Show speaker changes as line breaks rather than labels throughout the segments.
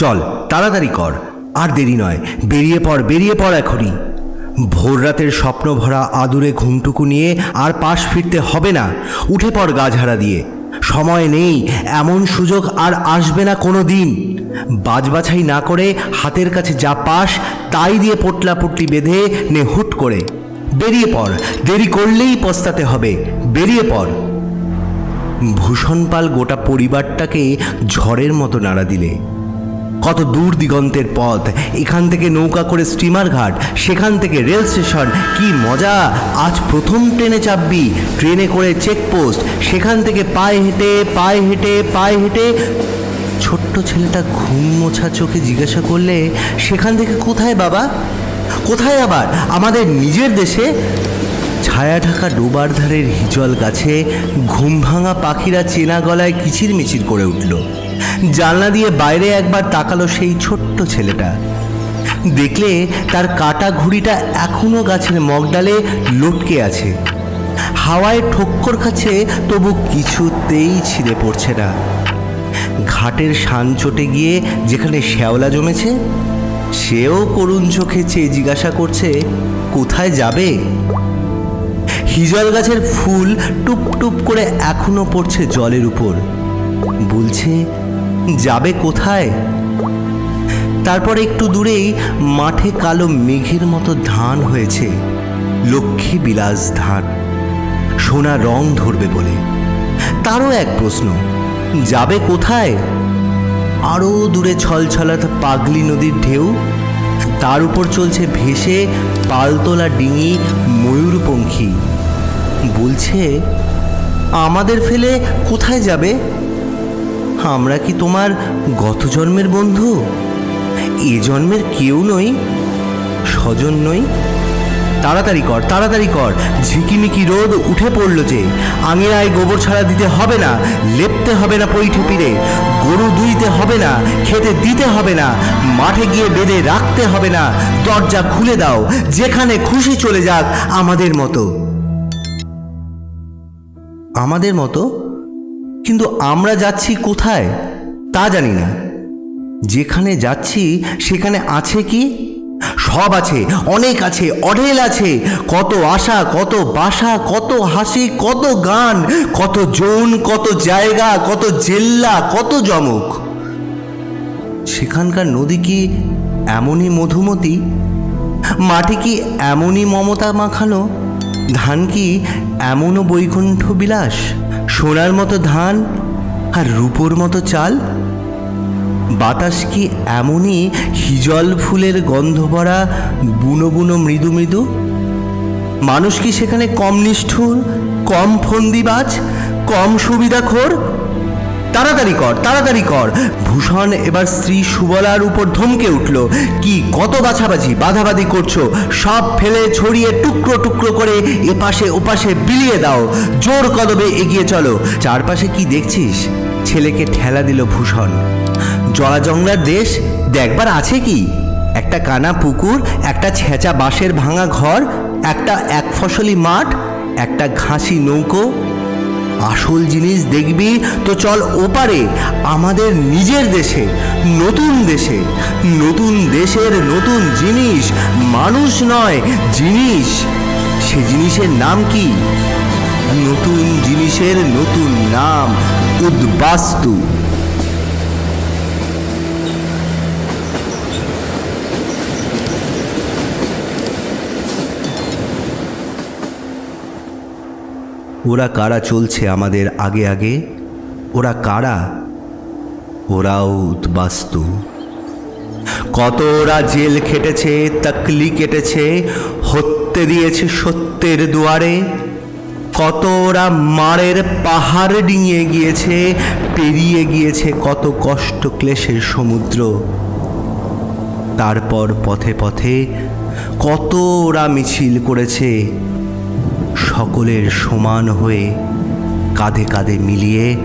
চল, তাড়াতাড়ি কর। আর দেরি নয়, বেরিয়ে পড় বেরিয়ে পড় এখনই। ভোর রাতের স্বপ্ন ভরা আদুরে ঘুমটুকু নিয়ে আর পাশ ফিরতে হবে না। উঠে পড় গাঝাড়া দিয়ে। সময় নেই, এমন সুযোগ আর আসবে না কোনো দিন বাজবাছাই না করে হাতের কাছে যা পাস, তাই দিয়ে পোটলা পুটলি বেঁধে নে হুট করে। বেরিয়ে পড়, দেরি করলেই পস্তাতে হবে। বেরিয়ে পড়। ভূষণ পাল গোটা পরিবারটাকে ঝড়ের মতো নাড়া দিলে। কত দূর দিগন্তের পথ। এখান থেকে নৌকা করে স্টিমার ঘাট, সেখান থেকে রেল স্টেশন। কি মজা! আজ প্রথম ট্রেনে চাপবি, ট্রেনে করে চেকপোস্ট, সেখান থেকে পায়ে হেঁটে পায়ে হেঁটে পায়ে হেঁটে। ছোট্ট ছেলেটা ঘুম মোছা চোখে জিজ্ঞাসা করলে, সেখান থেকে কোথায় বাবা? কোথায় আবার? আমাদের নিজের দেশে? ছায়া ঢাকা ডোবার ধারের হিজল গাছে ঘুম ভাঙা পাখিরা চেনা গলায় কিচির মিচির করে উঠল। জানলা দিয়ে বাইরে একবার তাকালো সেই ছোট্ট ছেলেটা। দেখলে তার কাটা ঘুড়িটা এখনও গাছের মগডালে লটকে আছে। হাওয়ায় ঠক্কর খাচ্ছে, তবু কিছুতেই ছিঁড়ে পড়ছে না। ঘাটের শান চটে গিয়ে যেখানে শ্যাওলা জমেছে, সেও করুণ চোখে চেয়ে জিজ্ঞাসা করছে, কোথায় যাবে? হিজল গাছের ফুল টুপ টুপ করে এখনও পড়ছে জলের উপর। বলছে যাবে কোথায়? তারপর একটু দূরেই মাঠে কালো মেঘের মতো ধান হয়েছে, লক্ষ্মী বিলাস ধান। সোনা রং ধরবে বলে। তারও এক প্রশ্ন, যাবে কোথায়? আরও দূরে ছলছলাত পাগলি নদীর ঢেউ, তার উপর চলছে ভেসে পালতোলা ডিঙি ময়ূরপঙ্খী। বলছে, আমাদের ফেলে কোথায় যাবে? আমরা কি তোমার গত জন্মের বন্ধু? এ জন্মের কেউ নই, স্বজন নই। তাড়াতাড়ি কর তাড়াতাড়ি কর। ঝিকিমিকি রোদ উঠে পড়ল যে, আঙিনায় গোবর ছাড়া দিতে হবে না, লেপতে হবে না পৈঠে পিড়ে। গরু দুইতে হবে না, খেতে দিতে হবে না, মাঠে গিয়ে বেঁধে রাখতে হবে না। দরজা খুলে দাও, যেখানে খুশি চলে যাক আমাদের মতো। আমাদের মতো কিন্তু আমরা যাচ্ছি কোথায় তা জানি না। যেখানে যাচ্ছি, সেখানে আছে কি? সব আছে, অনেক আছে, অঢেল আছে। কত আশা, কত বাসা, কত হাসি, কত গান, কত জন, কত জায়গা, কত জেল্লা, কত জমক। সেখানকার নদী কি এমনই মধুমতি? মাটি কি এমনই মমতা মাখানো? ধান কি এমনও বৈকুণ্ঠ বিলাস? সোনার মতো ধান আর রূপোর মতো চাল? বাতাস কি এমনই হিজল ফুলের গন্ধ ভরা বুনো বুনো মৃদু মৃদু? মানুষ কি সেখানে কম নিষ্ঠুর, কম ফন্দিবাজ, কম সুবিধাখোর? তাড়াতাড়ি কর তাড়াতাড়ি কর। ভূষণ এবার স্ত্রী সুবলার উপর ধমকে উঠল, কি কত বাছাবাছি বাধাবাধি করছ? সব ফেলে ছড়িয়ে টুকরো টুকরো করে এপাশে ওপাশে বিলিয়ে দাও। জোর কদমে এগিয়ে চলো। চারপাশে কি দেখছিস? ছেলেকে ঠেলা দিল ভূষণ। জলাজংলার দেশ, দেখবার আছে কি? একটা কানা পুকুর, একটা ছেঁচা বাঁশের ভাঙা ঘর, একটা এক ফসলি মাঠ, একটা ঘাসি নৌকো আসল জিনিস দেখবি তো চল ওপারে, আমাদের নিজের দেশে, নতুন দেশে, নতুন দেশের নতুন জিনিস, মানুষ নয়, জিনিস। সে জিনিসের নাম কি? নতুন জিনিসের নতুন নাম, উদ্বাস্তু। ওরা কারা চলছে আমাদের আগে আগে? ওরা কারা? ওরাও উদ্বাস্তু। কত ওরা জেল খেটেছে, তকলি কেটেছে, হত্যে দিয়েছে সত্যের দুয়ারে? কত ওরা মারের পাহাড় ডিঙিয়ে গিয়েছে, পেরিয়ে গিয়েছে কত কষ্ট ক্লেশের সমুদ্র? তারপর পথে পথে কত ওরা মিছিল করেছে সকলের সমান হয়ে কাঁধে কাঁধে মিলিয়ে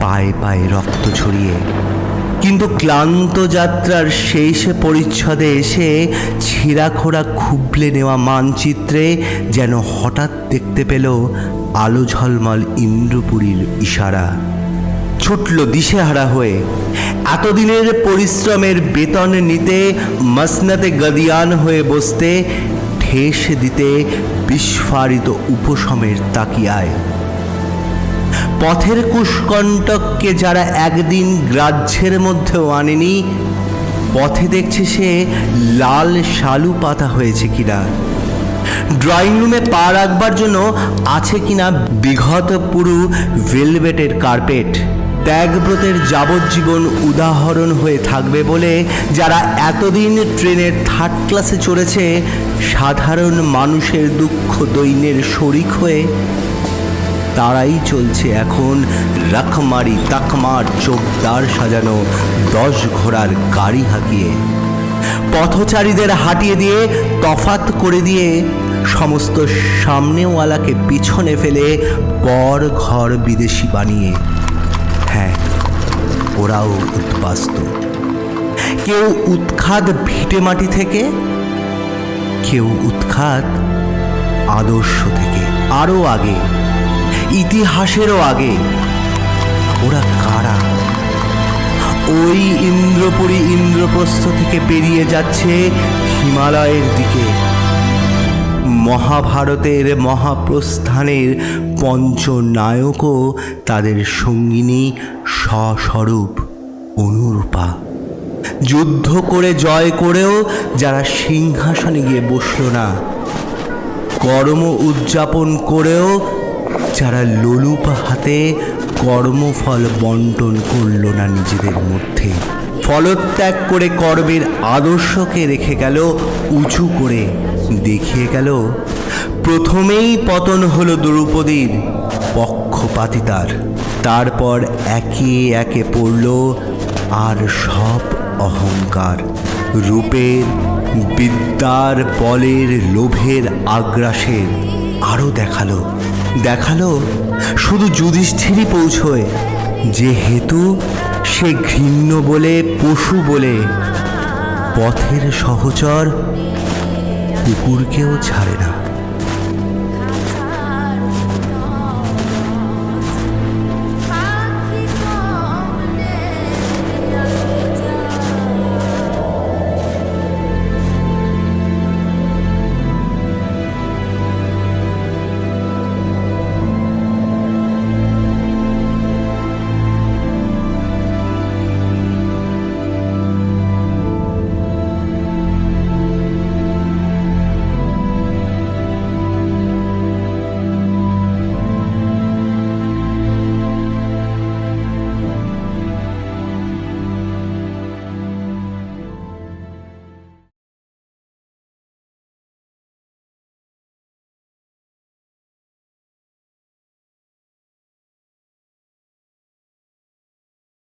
পায়ে পায়ে রক্ত ছড়িয়ে। কিন্তু ক্লান্ত যাত্রার শেষ পরিচ্ছদে এসে ছিঁড়াখোড়া খুবলে নেওয়া মানচিত্রে যেন হঠাৎ দেখতে পেল আলো ঝলমল ইন্দ্রপুরীর ইশারা। ছুটল দিশেহারা হয়ে। এতদিনের পরিশ্রমের বেতন নিতে মসনাতে গদিয়ান হয়ে বসতে ঠেস দিতে বিস্ফারিত উপশমের তাকিয়ায়। পথের কুষ্কণ্টককে যারা একদিন গ্রাহ্যের মধ্যেও আনেনি, পথে দেখছে সে লাল শালু পাতা হয়েছে কিনা। ড্রয়িং রুমে পা রাখবার জন্য আছে কিনা বিঘত পুরু ভেলভেটের কার্পেট। ত্যাগব্রতের যাবজ্জীবন উদাহরণ হয়ে থাকবে বলে যারা এতদিন ট্রেনের থার্ড ক্লাসে চড়েছে, সাধারণ মানুষের দুঃখ দৈন্যের শরিক হয়ে তারাই চলছে এখন রাখমারি তাকমার চোখদার সাজানো দশ ঘোড়ার গাড়ি হাঁকিয়ে। পথচারীদের হাঁটিয়ে দিয়ে, তফাত করে দিয়ে সমস্ত সামনেওয়ালাকে পিছনে ফেলে পর ঘর বিদেশি বানিয়ে হ্যাঁ ওরাও উদ্বাস্ত কেউ উৎখাত ভিটে মাটি থেকে, কেউ উৎখাত আদর্শ থেকে। আরও আগে, ইতিহাসেরও আগে, ওরা কারা? ওই ইন্দ্রপুরী ইন্দ্রপ্রস্থ থেকে পেরিয়ে যাচ্ছে হিমালয়ের দিকে। মহাভারতের মহাপ্রস্থানের পঞ্চনায়কও তাদের সঙ্গিনী স্বস্বরূপ অনুরূপা। যুদ্ধ করে, জয় করেও যারা সিংহাসনে গিয়ে বসল না, কর্ম উদযাপন করেও যারা লোলুপ হাতে কর্মফল বন্টন করল না নিজেদের মধ্যে। ফলত্যাগ করে কর্মের আদর্শকে রেখে গেল, উঁচু করে দেখিয়ে গেল। প্রথমেই পতন হলো দ্রৌপদীর পক্ষপাতিতার তারপর একে একে পড়ল আর সব অহংকার। রূপের, বিদ্যার, বলের, লোভের, আগ্রাসের আরও দেখাল। দেখাল শুধু যুধিষ্ঠিরই পৌঁছয় যেহেতু সে ঘৃণ্য বলে, পশু বলে। পথের সহচর কুকুরকেও ছাড়ে না।